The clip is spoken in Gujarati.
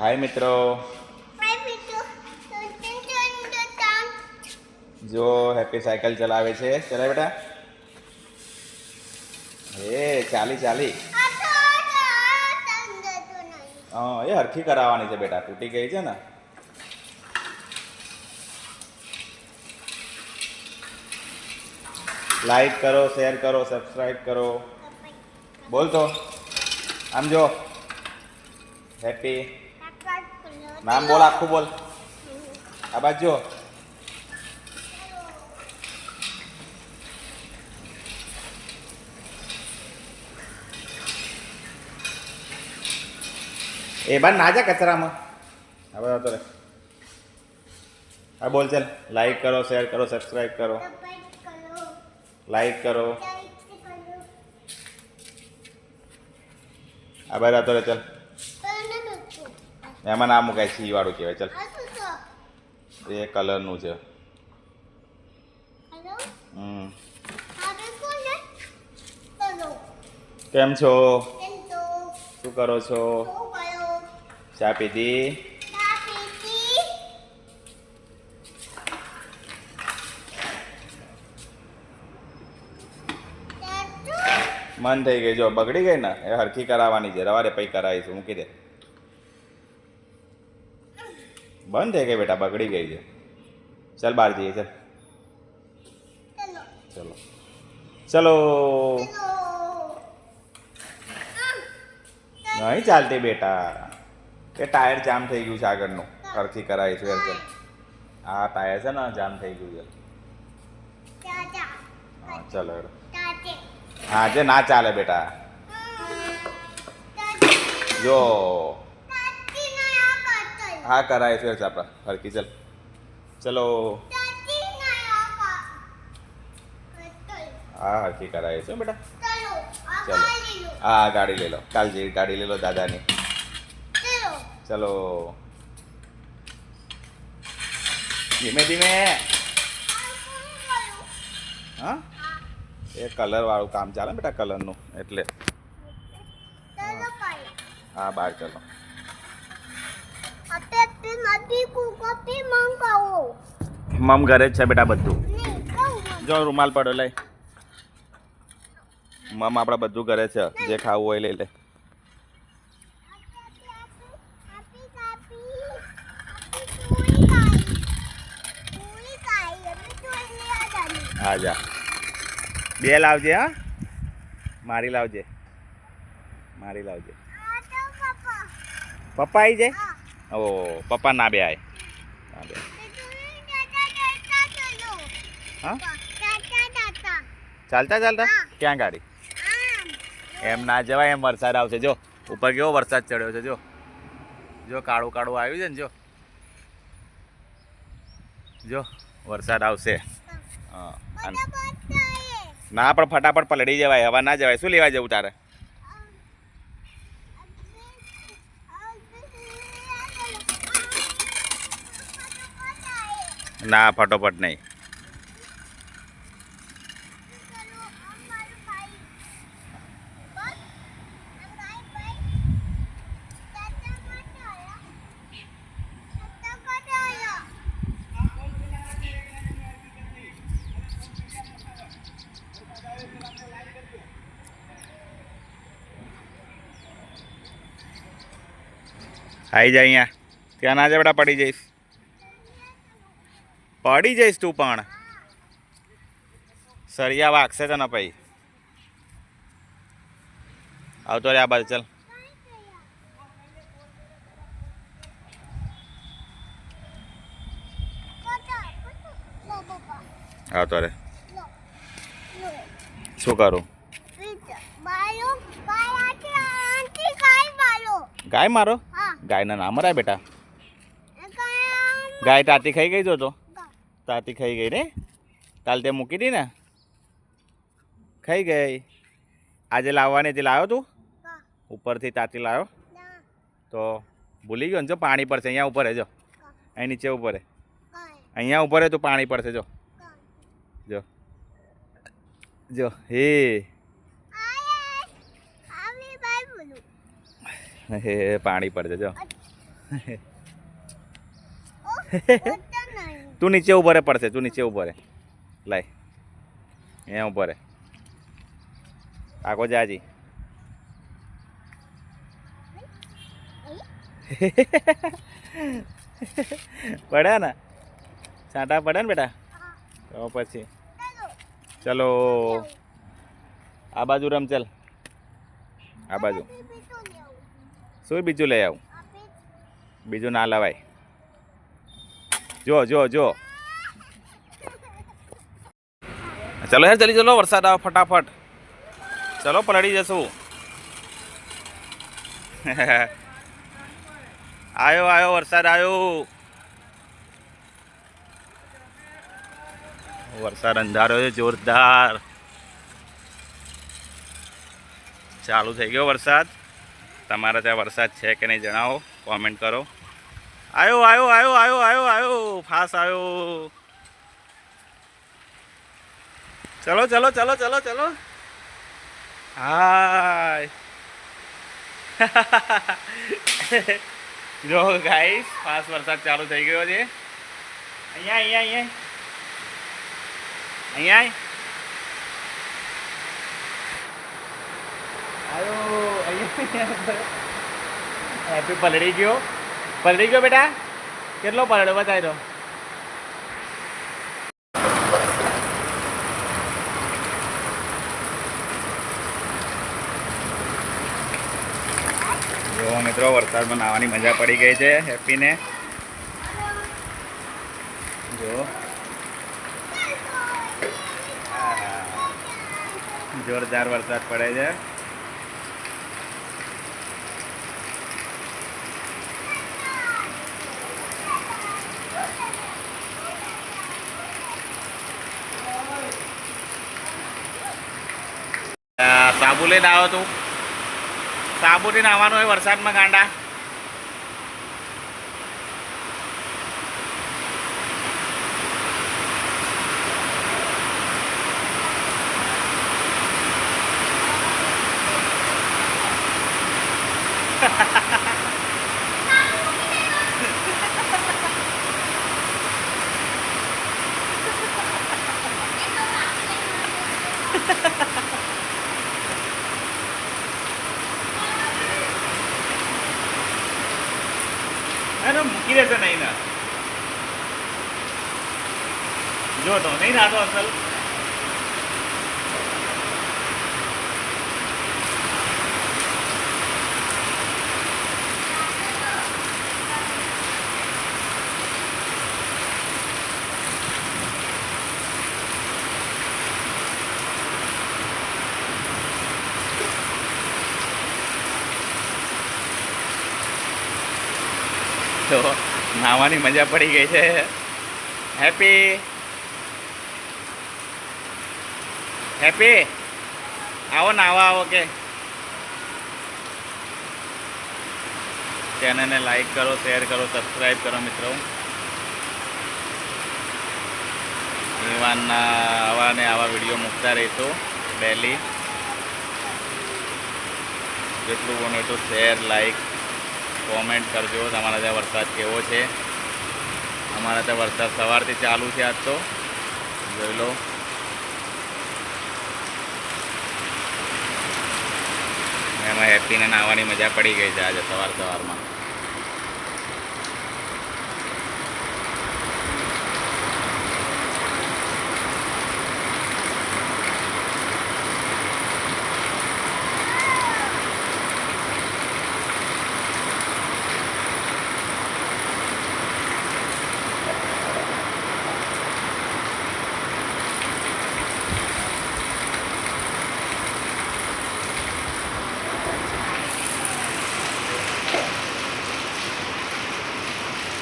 હાય મિત્રો જો હેપી સાયકલ ચલાવે છે. ચલાય બેટા. એ ચાલી ચાલી. હા એ હરખી કરાવવાની છે બેટા. તૂટી ગઈ છે ને. લાઈક કરો શેર કરો સબસ્ક્રાઈબ કરો. બોલ તો. આમ જો. હેપી નામ બોલ આખું બોલ આ બાજુ જો એ બાર ના જા કચરામાં હવે આવતો રે હા બોલ ચાલ લાઈક કરો શેર કરો સબસ્ક્રાઈબ કરો લાઈક કરો આ બાર આવતો રે ચાલ એમાં ના મુકાય સી વાળું કહેવાય. ચાલ. એ કલરનું છે. હમ. કેમ છો? શું કરો છો? ચા પીધી? મન થઈ ગઈ જો બગડી ગઈ ને એ હરખી કરાવવાની છે. રવારે પૈ કરાવીશું. મૂકી દે. બંધ થઈ ગઈ બેટા? બગડી ગઈ છે. ચાલ બહાર જઈએ ચાલ. ચલો. ચલો. નહીં ચાલતી બેટા. કે ટાયર જામ થઈ ગયું છે આગળનું. હરખી કરાય છે ચાલ. આ ટાયર છે ને જામ થઈ ગયું છે. હા ચલો હા જે ના ચાલે બેટા. જો. હા કરાય છે આપણે, હરખી, ચાલ. ચલો. હા, હરખી છે બેટા. હા, ગાડી લઈ લો. કાલ જેવી ગાડી લઈ લો દાદાની. ચલો. ધીમે ધીમે. હા? એ કલર વાળું કામ ચાલે બેટા કલરનું એટલે. હા બહાર ચલો. મમ ઘરે જ છે બેટા બધું. જો રૂમાલ પડો લઈ. મમ આપણા બધું ઘરે છે. જે ખાવું હોય લઈ લે. હા જા બે લાવજે હા? મારી લાવજે. મારી લાવજે. પપ્પા. આવી જાય? ઓ પપ્પા ના બે આય ના બે હા? ચાલતા ચાલતા? ક્યાં ગાડી? એમ ના જવાય એમ વરસાદ આવશે. જો ઉપર કેવો વરસાદ ચડ્યો છે જો. જો કાળું કાળું આવ્યું છે ને જો. જો વરસાદ આવશે. હા ના પણ ફટાફટ પલળી જવાય હવા ના જવાય. શું લેવા જવું તારે? ના ફટોફટ નહીં. આવી જા અહીંયા. ત્યાં ના જ પડી જઈશ. પડી જઈશ તું પણ. સરિયા વાગશે તને પછી આવતો રે આ બાજુ ચાલ. આવતો રે. શું કરું? ગાય મારો? ગાયના નામ રહ્યા બેટા. ગાય તાતી ખાઈ ગઈ જો તો. તાતી ખાઈ ગઈ ને? કાલ તે મૂકી દી ને? ખાઈ ગઈ. આજે લાવવાની હતી લાવ્યો તું? ઉપરથી તાતી લાવ્યો તો ભૂલી ગયો ને જો પાણી પડશે અહીંયા ઉપર જો. અહીં નીચે ઉપર અહીંયા ઉપર તું પાણી પડશે જો. જો. જો હે. હે પાણી પડશે જો. તું નીચે ઊભો રહે પડશે તું નીચે ઊભો રહે લાય. અહીંયા ઊભો રહે આગો જાજી પડ્યા ને? છાંટા પડ્યા ને બેટા? તો પછી. ચલો. આ બાજુ રમ ચાલ. આ બાજુ. શું બીજું લઈ આવું? બીજું ના લવાય. જો જો જો. ચલો યાર, જલ્દી ચલો, વરસાદ આવે ફટાફટ. ચલો, પલળી જશું. આયો આયો, વરસાદ આવ્યો વરસાદ અંધારો છે, જોરદાર. ચાલુ થઈ ગયો વરસાદ. તમારા ત્યાં વરસાદ છે કે નહીં જણાવો કોમેન્ટ કરો. આયો આવ્યો આવ્યો આવ્યો આયો આવ્યો ફાસ આવ્યો ચલો ચલો ચલો ચલો ચલો. હાય. જો ગાઈસ ફાસ વરસાદ ચાલુ થઈ ગયો છે. અહીંયા અહીંયા અહીંયા. અહીંયા. આયો, અહીંયા હેપી પલળી ગયો. પલળી ગયો બેટા? કેટલો પલળ્યો બતાવી દો. જો મિત્રો વરસાદમાં નાહવાની મજા પડી ગઈ છે હેપીને જો. જોરદાર વરસાદ પડે છે. આ સાબુ લઈને આવ્યો તું સાબુથી નાહવાનું હોય વરસાદમાં ગાંડા એને મૂકી દેશે નહીં ના. જો તો નહીં નાતો અસલ. તો નાહવાની મજા પડી ગઈ છે. હેપી. હેપી. આવો નાવા આવો કે. ચેનલને લાઈક કરો, શેર કરો સબસ્ક્રાઈબ કરો, મિત્રો. એવાના આવા ને આવા વીડિયો મૂકતા રહીશું ડેલી જેટલું બને એટલું શેર લાઈક કોમેન્ટ કરજો તમારા ત્યાં વરસાદ કેવો છે. અમારા ત્યાં વરસાદ સવારથી ચાલુ છે આજ તો. જોઈ લો. એમાં હેપીને નાહવાની મજા પડી ગઈ છે આજે સવાર સવારમાં.